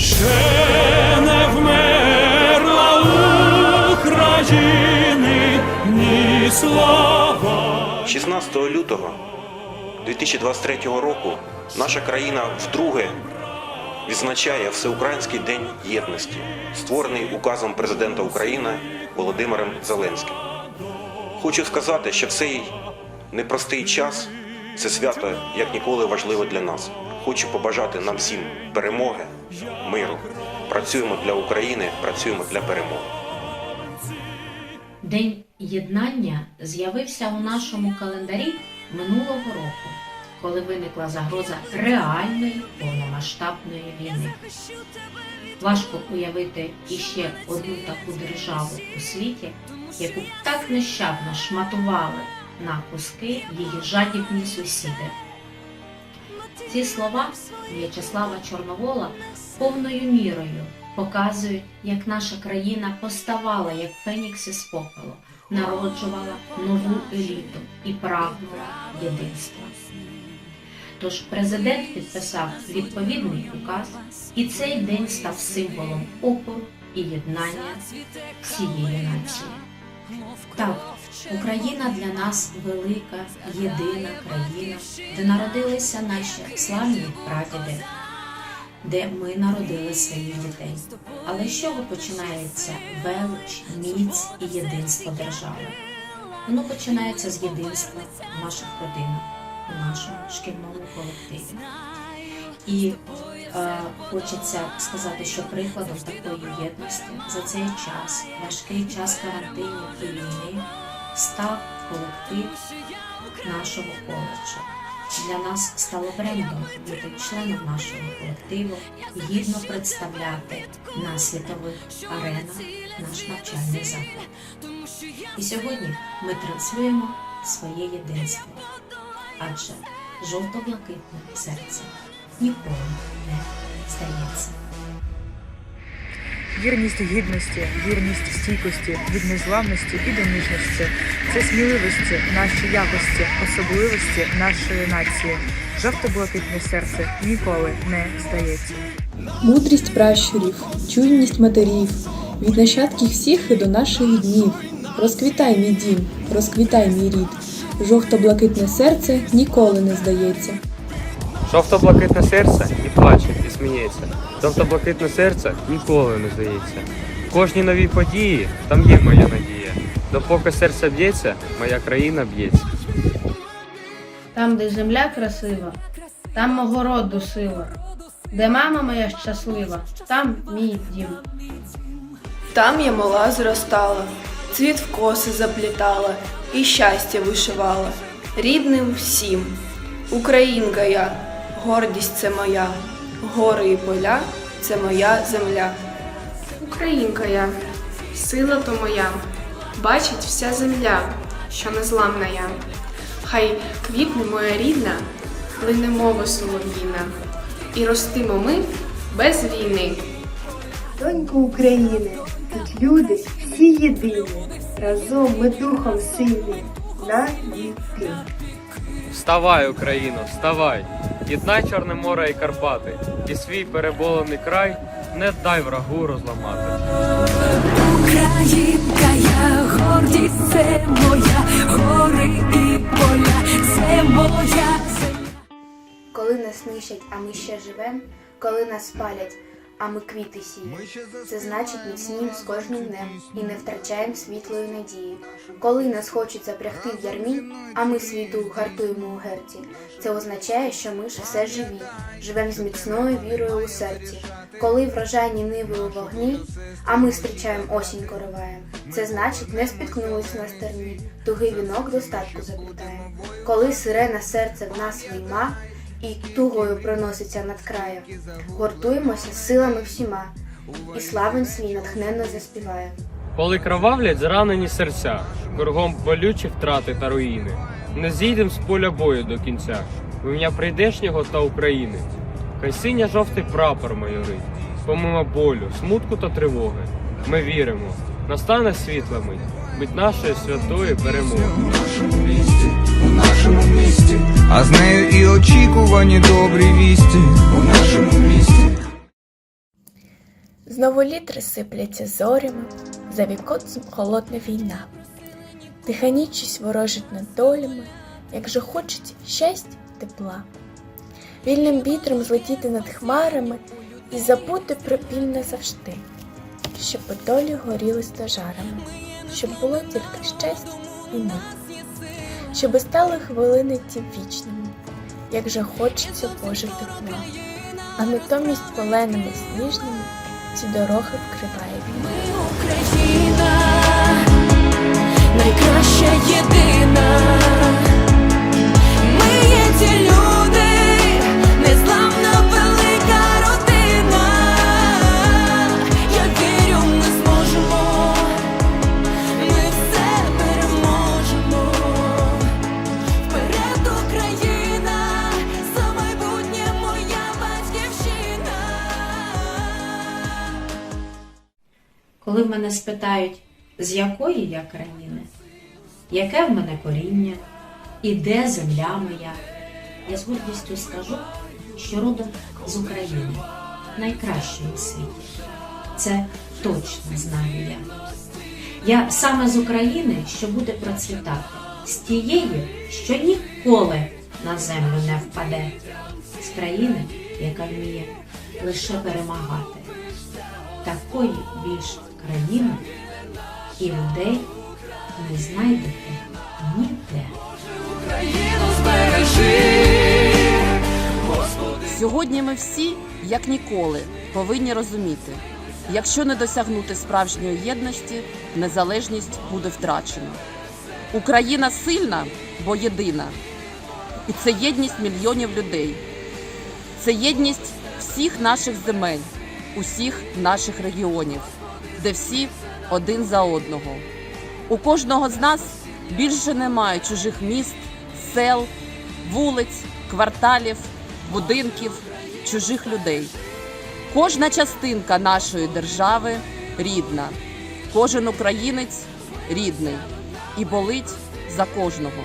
Ще не вмерла України ні слава. 16 лютого 2023 року наша країна вдруге відзначає Всеукраїнський день єдності, створений указом президента України Володимиром Зеленським. Хочу сказати, що цей непростий час це свято як ніколи важливо для нас. Хочу побажати нам всім перемоги, миру. Працюємо для України, працюємо для перемоги. День єднання з'явився у нашому календарі минулого року, коли виникла загроза реальної повномасштабної війни. Важко уявити іще одну таку державу у світі, яку так нещадно шматували на куски її жадібні сусіди. Ці слова В'ячеслава Чорновола повною мірою показують, як наша країна поставала як фенікс із попелу, народжувала нову еліту і прагнула єдинства. Тож президент підписав відповідний указ, і цей день став символом опору і єднання всієї нації. Так, Україна для нас велика, єдина країна, де народилися наші славні прадіди, де ми народили своїх дітей. Але з чого починається велич, міць і єдинство держави? Воно починається з єдинства в наших родинах, у нашому шкільному колективі. І хочеться сказати, що прикладом такої єдності за цей час, важкий час карантинів і війни, став колектив нашого коледжу. Для нас стало брендом бути членом нашого колективу гідно представляти на світових аренах наш навчальний заклад. І сьогодні ми транслюємо своє єдинство, адже жовто-блакитне серце ніколи не здається. Вірність гідності, вірність стійкості, від незламності і до ніжності. Це сміливості, наші якості, особливості нашої нації. Жовто-блакитне серце ніколи не здається. Мудрість пращурів, чуйність матерів, від нащадків всіх і до наших днів. Розквітай мій дім, розквітай мій рід. Жовто-блакитне серце ніколи не здається. Жовто-блакитне серце і плаче, і сміється. Жовто-блакитне серце ніколи не здається. В кожній новій події там є моя надія. Допоки серце б'ється, моя країна б'ється. Там, де земля красива, там мого роду сила, де мама моя щаслива, там мій дім. Там я мала зростала, цвіт в коси заплітала і щастя вишивала. Рідним всім. Українка я, гордість це моя, гори і поля це моя земля. Українка я, сила то моя, бачить вся земля, що незламна я. Хай квітне моя рідна, лине мова солов'їна, і ростимо ми без війни. Донько України, тут люди всі єдині, разом ми духом сильні, на віки. Вставай, Україно, вставай! Єднай Чорне море і Карпати, і свій переболений край не дай врагу розламати. Українка, я гордість, це моя, гори і поля, це моя земля. Коли нас нищать, а ми ще живем, коли нас спалять, а ми квіти сіємо. Це значить міцнім з кожним днем і не втрачаємо світлої надії. Коли нас хочуть запрягти в ярмі, а ми свій дух гартуємо у герці. Це означає, що ми ж все живі, живем з міцною вірою у серці. Коли врожайні ниви у вогні, а ми зустрічаємо осінь кориваєм. Це значить, не спіткнулись на стерні, тугий вінок достатку заплітає. Коли сирена серце в нас війма, і тугою проноситься над краєм. Гуртуємося силами всіма, і славен свій натхненно заспіває. Коли кровавлять зранені серця, кругом болючі втрати та руїни, не зійдем з поля бою до кінця, в ім'я прийдешнього та України. Хай синьо жовтий прапор майорить, помимо болю, смутку та тривоги. Ми віримо, настане світла мить, мить нашої святої перемоги. Нашому місті, а з нею і очікувані добрі вісті у нашому місті. Знову літри сипляться зорями, за віконцем холодна війна. Тиха ворожить над долями, як же хочеться щастя, тепла. Вільним вітром злетіти над хмарами і забути про біль назавжди, щоб по долі горіли стожарами, щоб було тільки щастя і мир, щоби стали хвилини ті вічними, як же хочеться Боже тепла, а натомість поленими сніжними ці дороги вкриває війна. Коли в мене спитають, з якої я країни, яке в мене коріння і де земля моя, я з гордістю скажу, що родом з України, найкращої в світі. Це точно знаю я. Я саме з України, що буде процвітати, з тієї, що ніколи на землю не впаде, з країни, яка вміє лише перемагати. Такої більш країни і людей не знайдете ніде. Україну збережи. Сьогодні ми всі, як ніколи, повинні розуміти, якщо не досягнути справжньої єдності, незалежність буде втрачена. Україна сильна, бо єдина. І це єдність мільйонів людей. Це єдність всіх наших земель, усіх наших регіонів, де всі один за одного. У кожного з нас більше немає чужих міст, сел, вулиць, кварталів, будинків, чужих людей. Кожна частинка нашої держави рідна, кожен українець рідний і болить за кожного.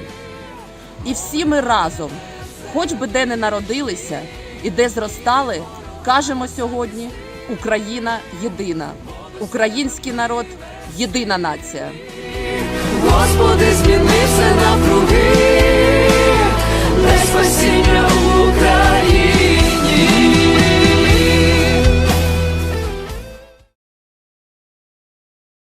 І всі ми разом, хоч би де не народилися і де зростали, кажемо сьогодні: Україна єдина, Український народ єдина нація. Господи, зміни все навкруги, не спасіння України.